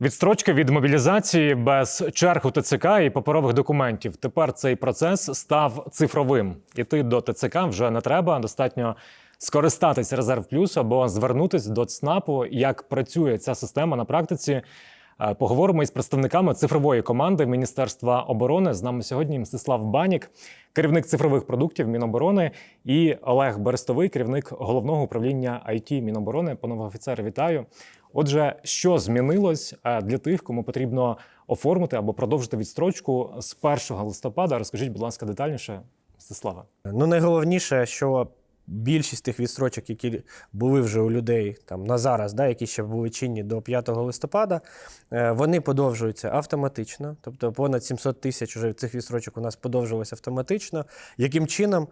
Відстрочки від мобілізації без черг у ТЦК і паперових документів. Тепер цей процес став цифровим. Іти до ТЦК вже не треба. Достатньо скористатись резерв плюс або звернутись до ЦНАПу. Як працює ця система на практиці? Е, Поговоримо із представниками цифрової команди Міністерства оборони. З нами сьогодні Мстислав Банік, керівник цифрових продуктів Міноборони, і Олег Берестовий, керівник головного управління IT Міноборони. Панове офіцери, вітаю. Отже, що змінилось е, для тих, кому потрібно оформити або продовжити відстрочку з 1 листопада? Розкажіть, будь ласка, детальніше, Мстислава. Ну, найголовніше, що більшість тих відстрочок, які були вже у людей там на зараз, да, які ще були чинні до 5 листопада, е, вони подовжуються автоматично. Тобто понад 700 тисяч уже цих відстрочок у нас подовжилося автоматично. Яким чином,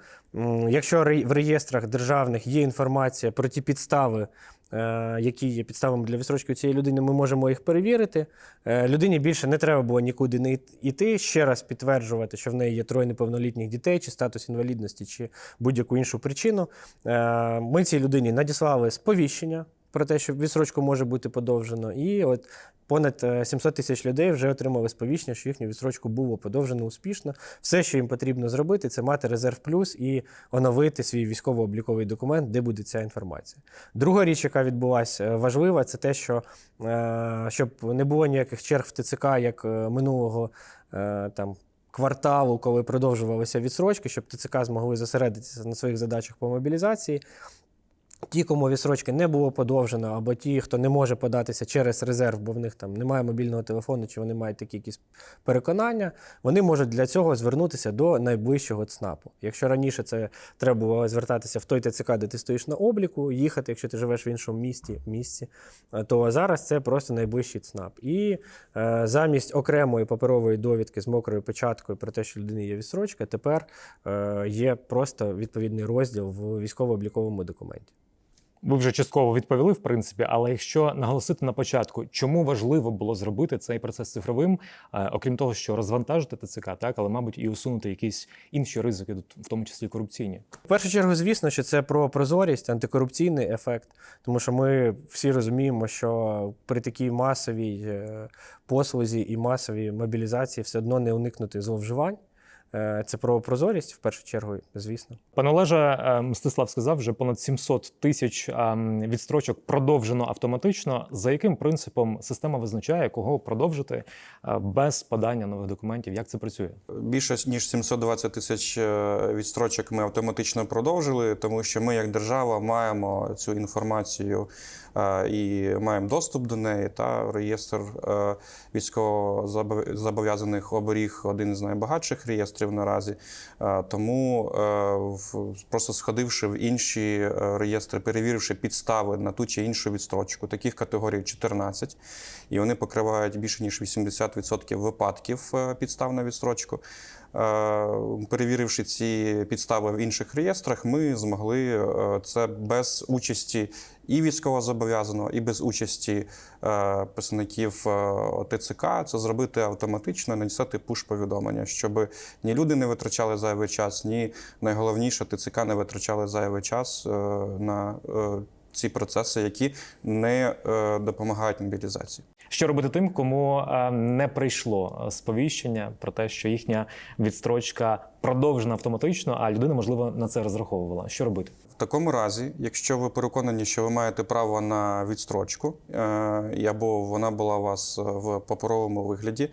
якщо в реєстрах державних є інформація про ті підстави, які є підставами для відстрочки цієї людини, ми можемо їх перевірити. Е, Людині більше не треба було нікуди не йти, ще раз підтверджувати, що в неї є троє неповнолітніх дітей, чи статус інвалідності, чи будь-яку іншу причину. Е, Ми цій людині надіслали сповіщення про те, що відсрочку може бути подовжено. І от понад е, 700 тисяч людей вже отримали сповіщення, що їхню відсрочку було подовжено успішно. Все, що їм потрібно зробити, це мати резерв плюс і оновити свій військово-обліковий документ, де буде ця інформація. Друга річ, яка відбулася е, важлива, це те, що е, щоб не було ніяких черг в ТЦК, як е, минулого е, там. Кварталу, коли продовжувалися відсрочки, щоб ТЦК змогли зосередитися на своїх задачах по мобілізації. Ті, кому відсрочки не було подовжено, або ті, хто не може податися через резерв, бо в них там немає мобільного телефону, чи вони мають такі якісь переконання, вони можуть для цього звернутися до найближчого ЦНАПу. Якщо раніше це треба було звертатися в той ТЦК, де ти стоїш на обліку, їхати, якщо ти живеш в іншому місті, місці, е, то зараз це просто найближчий ЦНАП. І е, замість окремої паперової довідки з мокрою печаткою про те, що в людини є відсрочка, тепер е, є просто відповідний розділ в військово-обліковому документі. Ви вже частково відповіли, в принципі, але якщо наголосити на початку, чому важливо було зробити цей процес цифровим, е, окрім того, що розвантажити ТЦК, так але мабуть і усунути якісь інші ризики, в тому числі корупційні. В першу чергу, звісно, що це про прозорість, антикорупційний ефект, тому що ми всі розуміємо, що при такій масовій е, послузі і масовій мобілізації все одно не уникнути зловживань. Е, Це про прозорість в першу чергу, звісно. Пане Олеже, е, Мстислав сказав, вже понад 700 тисяч ем, відстрочок продовжено автоматично. За яким принципом система визначає, кого продовжити е, без подання нових документів? Як це працює? Більше ніж 720 тисяч е, відстрочок ми автоматично продовжили, тому що ми, як держава, маємо цю інформацію е, і маємо доступ до неї. Та реєстр е, військовозобов'язаних оберіг один з найбагатших реєстрів наразі. Е, Тому е, просто сходивши в інші е, реєстри, перевіривши підстави на ту чи іншу відстрочку, таких категорій 14, і вони покривають більше ніж 80% випадків підстав на відстрочку. Перевіривши ці підстави в інших реєстрах, ми змогли е, це без участі і військовозобов'язаного, і без участі е, представників е, ТЦК це зробити автоматично, надіслати пуш-повідомлення, щоб ні люди не витрачали зайвий час, ні найголовніше ТЦК не витрачали зайвий час на ці процеси, які не допомагають мобілізації. Що робити тим, кому е, не прийшло е, сповіщення про те, що їхня відстрочка продовжена автоматично, а людина, можливо, на це розраховувала? Що робити? В такому разі, якщо ви переконані, що ви маєте право на відстрочку, е, або вона була у вас в паперовому вигляді е,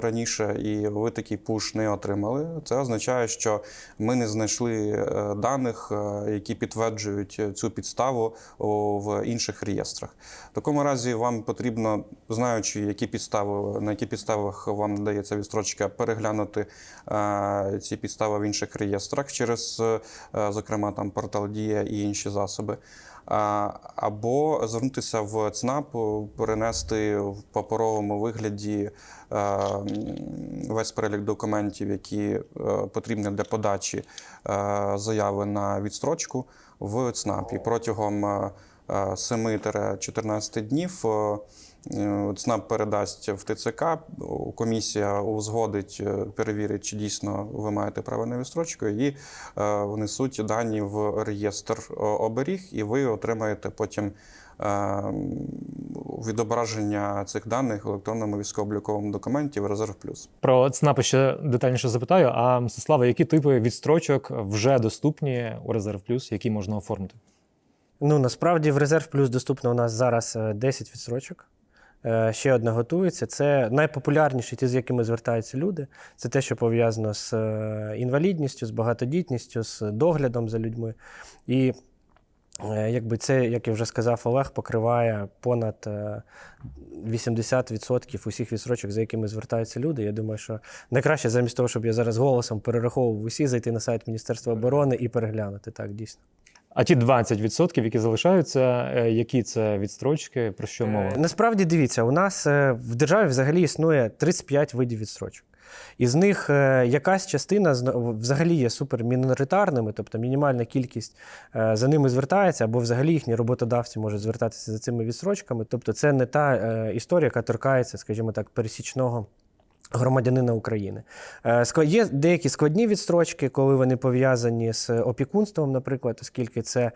раніше, і ви такий пуш не отримали, це означає, що ми не знайшли е, даних, е, які підтверджують цю підставу в інших реєстрах. В такому разі вам потрібно, знаючи, які підстави, на які підставах вам надається відстрочка, переглянути е, ці підстави в інших реєстрах через, е, зокрема, там портал Дія і інші засоби. Або звернутися в ЦНАП, перенести в паперовому вигляді е, весь перелік документів, які е, потрібні для подачі е, заяви на відстрочку в ЦНАП. І протягом е, е, 7-14 днів ЦНАП передасть в ТЦК, комісія узгодить, е, перевірить, чи дійсно ви маєте право на відстрочку, і е, внесуть дані в реєстр е, оберіг, і ви отримаєте потім е, відображення цих даних в електронному військово-обліковому документі в резерв плюс. Про ЦНАПи ще детальніше запитаю. А Мстислава, які типи відстрочок вже доступні у резерв плюс, які можна оформити? Ну насправді в резерв плюс доступно у нас зараз е, 10 відсрочок. Е, Ще одна готується. Це найпопулярніші, ті, з якими звертаються люди. Це те, що пов'язано з е, інвалідністю, з багатодітністю, з доглядом за людьми. І е, якби це, як я вже сказав, Олег покриває понад е, 80% усіх відсрочок, за якими звертаються люди. Я думаю, що найкраще замість того, щоб я зараз голосом перераховував усі, зайти на сайт Міністерства оборони і переглянути. Так, дійсно. А ті 20%, які залишаються, е, які це відстрочки, про що мова? Е, Насправді дивіться, у нас е, в державі взагалі існує 35 видів відстрочок. Із них якась частина взагалі є суперміноритарними, тобто мінімальна кількість за ними звертається, або взагалі їхні роботодавці можуть звертатися за цими відстрочками. Тобто, це не та історія, яка торкається, скажімо так, пересічного. Громадянина України. Е, Є деякі складні відстрочки, коли вони пов'язані з опікунством, наприклад, оскільки це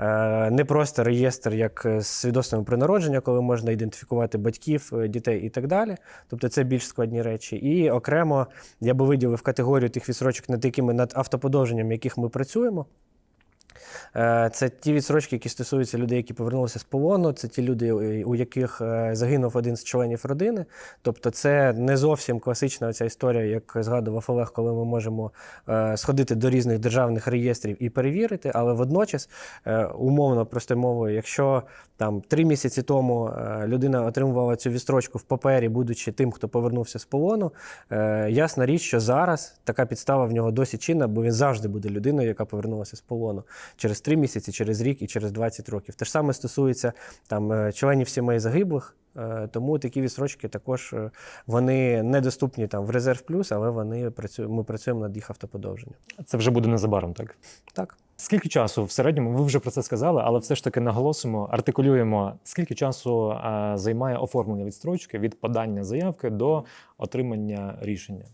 е, не просто реєстр, як з свідоцтвом про народження, коли можна ідентифікувати батьків, е, дітей і так далі. Тобто це більш складні речі. І окремо я би виділив категорію тих відстрочок, над якими над автоподовженням, яких ми працюємо. Е, Це ті відсрочки, які стосуються людей, які повернулися з полону. Це ті люди, е, у яких е, загинув один з членів родини. Тобто, це не зовсім класична ця історія, як згадував Олег, коли ми можемо сходити до різних державних реєстрів і перевірити. Але водночас, умовно простою мовою, якщо там три місяці тому людина отримувала цю відстрочку в папері, будучи тим, хто повернувся з полону, ясна річ, що зараз така підстава в нього досі чинна, бо він завжди буде людиною, яка повернулася з полону через три місяці, через рік і через 20 років. Те ж саме стосується там е, членів сімей загиблих. е, Тому такі відстрочки також е, вони недоступні там в резерв плюс, але вони працюють. Ми працюємо над їх автоподовженням. Це вже буде незабаром, так? Так. Скільки часу в середньому, ви вже про це сказали, але все ж таки наголосимо, артикулюємо, скільки часу займає оформлення відстрочки від подання заявки до отримання рішення?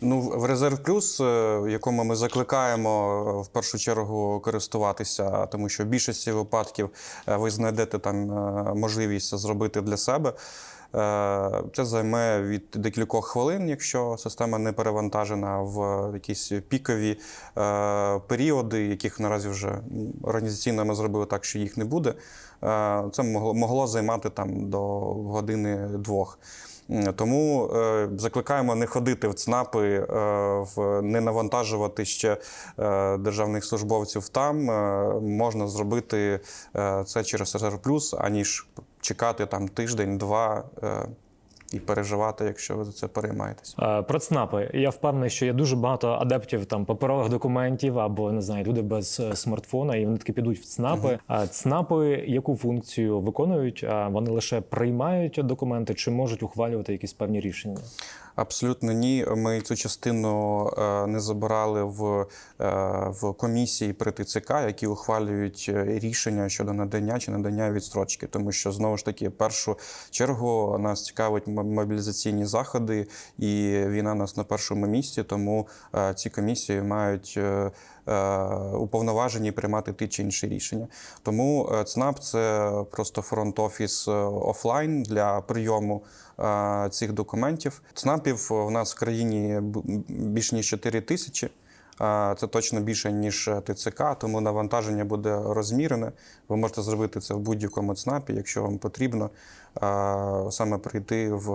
Ну, в резерв плюс, е, в якому ми закликаємо е, в першу чергу користуватися, тому що в більшості випадків е, ви знайдете там е, можливість зробити для себе. Е, Це займе від декількох хвилин, якщо система не перевантажена в якісь пікові е, періоди, яких наразі вже організаційно ми зробили так, що їх не буде. Е, Це могло займати там до години-двох. Тому е, закликаємо не ходити в ЦНАПи, е, не навантажувати ще е, державних службовців там. Можна зробити це через СРП, аніж чекати там тиждень-два і переживати, якщо ви за це переймаєтесь. Е, Про ЦНАПи. Я впевнений, що є дуже багато адептів там паперових документів або не знаю, люди без е, смартфона, і вони таки підуть в ЦНАПи. А ЦНАПи яку функцію виконують? А Вони лише приймають документи чи можуть ухвалювати якісь певні рішення? Абсолютно ні. Ми цю частину е, не забирали в, е, в комісії при ТЦК, які ухвалюють е, рішення щодо надання чи надання відстрочки, тому що знову ж таки, першу чергу нас цікавить мобілізаційні заходи, і війна у нас на першому місці. Тому е, ці комісії мають. е, е, Уповноважені приймати ті чи інші рішення. Тому ЦНАП це просто фронт-офіс офлайн для прийому цих документів. ЦНАПів у нас в країні більш ніж 4 тисячі. Е, Це точно більше ніж ТЦК, тому навантаження буде розмірене. Ви можете зробити це в будь-якому ЦНАПі, якщо вам потрібно е, саме прийти в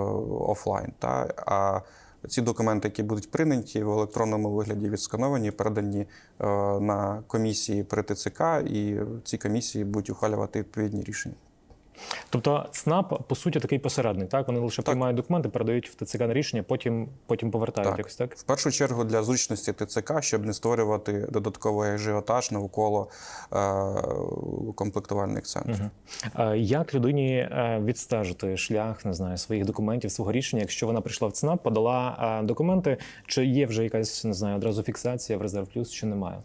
офлайн. Та? А ці документи, які будуть прийняті в електронному вигляді, відскановані, передані е, на комісії при ТЦК, і ці комісії будуть ухвалювати відповідні рішення. Тобто ЦНАП, по суті, такий посередник. Так вони лише приймають документи, передають в ТЦК на рішення, потім потім повертають Так. якось так. В першу чергу для зручності ТЦК, щоб не створювати додатковий ажіотаж навколо е, комплектувальних центрів. Е, Як людині е, відстежити шлях, не знаю, своїх документів, свого рішення, якщо вона прийшла в ЦНАП, подала е, документи, чи є вже якась не знаю, одразу фіксація в резерв плюс, чи немає?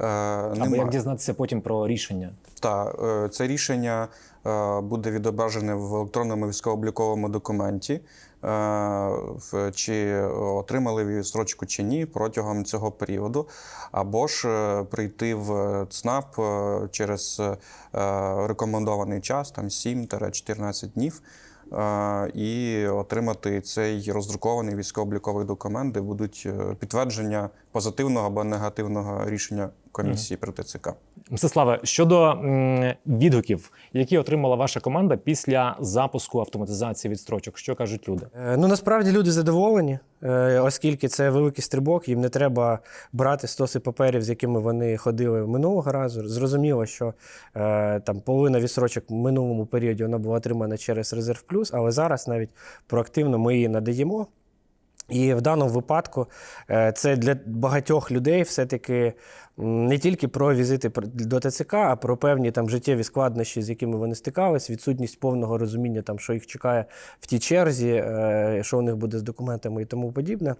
Е, Або нема. як дізнатися потім про рішення? Та е, це рішення е, буде відображене в електронному військово-обліковому документі, е, в- чи отримали відстрочку чи ні протягом цього періоду, або ж е, прийти в ЦНАП е, через е, рекомендований час, там 7-14 днів. І отримати цей роздрукований військово-обліковий документ, де будуть підтвердження позитивного або негативного рішення комісії при ТЦК. Мстиславе, щодо м, відгуків, які отримала ваша команда після запуску автоматизації відстрочок, що кажуть люди? Е, Ну насправді люди задоволені, е, оскільки це великий стрибок, їм не треба брати стоси паперів, з якими вони ходили минулого разу. Зрозуміло, що е, там половина відсрочок в минулому періоді вона була отримана через резерв плюс, але зараз навіть проактивно ми її надаємо. І в даному випадку е, це для багатьох людей все-таки не тільки про візити до ТЦК, а про певні там життєві складнощі, з якими вони стикались, відсутність повного розуміння, там, що їх чекає в тій черзі, е, що у них буде з документами і тому подібне.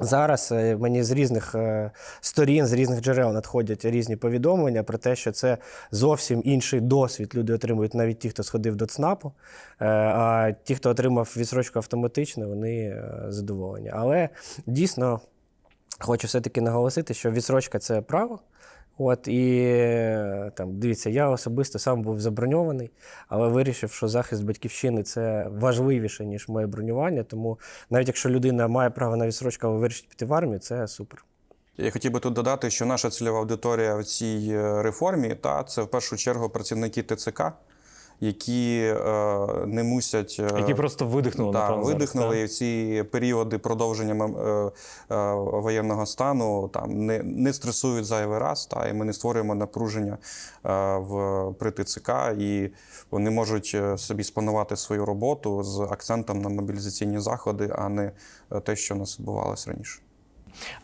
Зараз е, мені з різних е, сторін, з різних джерел надходять різні повідомлення про те, що це зовсім інший досвід. Люди отримують навіть ті, хто сходив до ЦНАПу. Е, А ті, хто отримав відсрочку автоматично, вони задоволені. Але дійсно хочу все-таки наголосити, що відсрочка це право. От і е, там дивіться, я особисто сам був заброньований, але вирішив, що захист батьківщини це важливіше, ніж моє бронювання. Тому навіть якщо людина має право на відсрочку, але вирішить піти в армію, це супер. Я хотів би тут додати, що наша цільова аудиторія в цій е, реформі та це в першу чергу працівники ТЦК, які е, не мусять е, Які просто видихнули та, напевно, видихнули так? і в ці періоди продовження е, е, воєнного стану там не, не стресують зайвий раз, та і ми не створюємо напруження е, в при ТЦК, і вони можуть е, собі спланувати свою роботу з акцентом на мобілізаційні заходи, а не е, те, що у нас відбувалося раніше.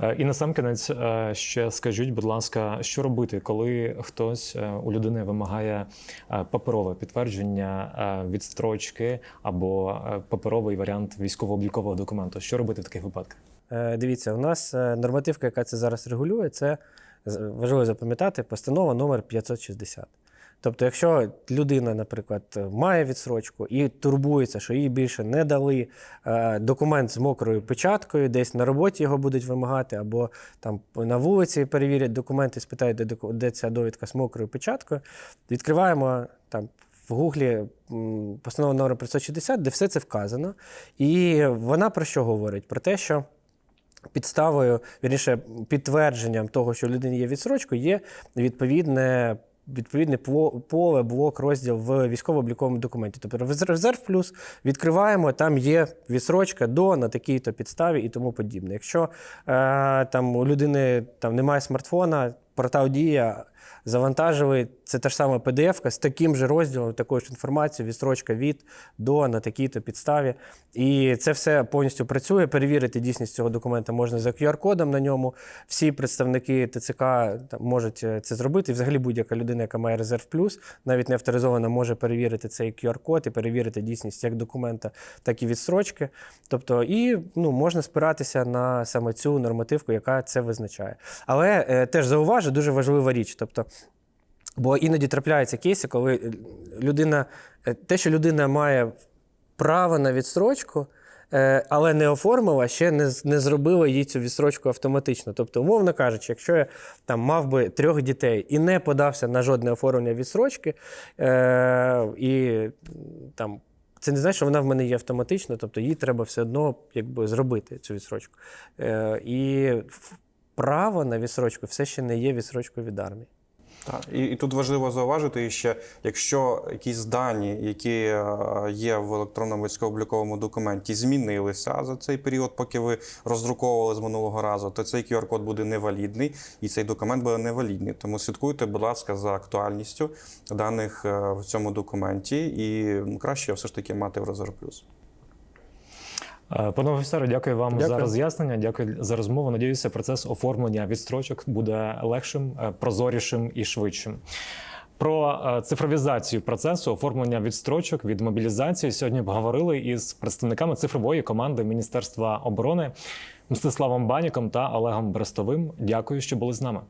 Е, І насамкінець е, ще скажіть, будь ласка, що робити, коли хтось е, у людини вимагає паперове підтвердження відстрочки або паперовий варіант військово-облікового документу? Що робити в таких випадках? Дивіться, у нас нормативка, яка це зараз регулює, це важливо запам'ятати постанова номер 560. Тобто, якщо людина, наприклад, має відсрочку і турбується, що їй більше не дали е, документ з мокрою печаткою, десь на роботі його будуть вимагати, або там на вулиці перевірять документи, спитають, де, де ця довідка з мокрою печаткою, відкриваємо там в Гуглі постанова номер 560, де все це вказано. І вона про що говорить? Про те, що підставою, вірніше, підтвердженням того, що у людини є відсрочка, є відповідне. Відповідне поле, блок, розділ в військово-обліковому документі. Тобто резерв плюс відкриваємо, там є відсрочка до на такій-то підставі і тому подібне. Якщо е, там у людини там немає смартфона, портал Дія завантажили, це та ж сама PDF з таким же розділом, такою ж інформацією, відстрочка від до на такій-то підставі. І це все повністю працює. Перевірити дійсність цього документа можна за QR-кодом на ньому. Всі представники ТЦК можуть е, це зробити. І взагалі будь-яка людина, яка має резерв плюс, навіть не авторизована, може перевірити цей QR-код і перевірити дійсність як документа, так і відстрочки. Тобто, і ну, можна спиратися на саме цю нормативку, яка це визначає. Але е, теж зауважу, дуже важлива річ. Тобто, Бо іноді трапляються кейси, коли е, людина, е, те, що людина має право на відстрочку, е, але не оформила, ще не, не зробила їй цю відстрочку автоматично. Тобто, умовно кажучи, якщо я там мав би трьох дітей і не подався на жодне оформлення відстрочки, е, і там. Це не значить, що вона в мене є автоматично, тобто їй треба все одно якби, зробити цю відстрочку. Е, і право на відстрочку все ще не є відстрочкою від армії. Так, і, і тут важливо зауважити ще, якщо якісь дані, які е, є в електронному військово-обліковому документі, змінилися за цей період, поки ви роздруковували з минулого разу, то цей QR-код буде невалідний і цей документ буде невалідний. Тому слідкуйте, будь ласка, за актуальністю даних е, в цьому документі, і краще все ж таки мати в резерв плюс. Е, Пане офіцере, дякую вам Дякую. за роз'яснення. Дякую за розмову. Надіюся, процес оформлення відстрочок буде легшим, е, прозорішим і швидшим. Про е, цифровізацію процесу оформлення відстрочок від мобілізації сьогодні обговорили із представниками цифрової команди Міністерства оборони Мстиславом Баніком та Олегом Брестовим. Дякую, що були з нами.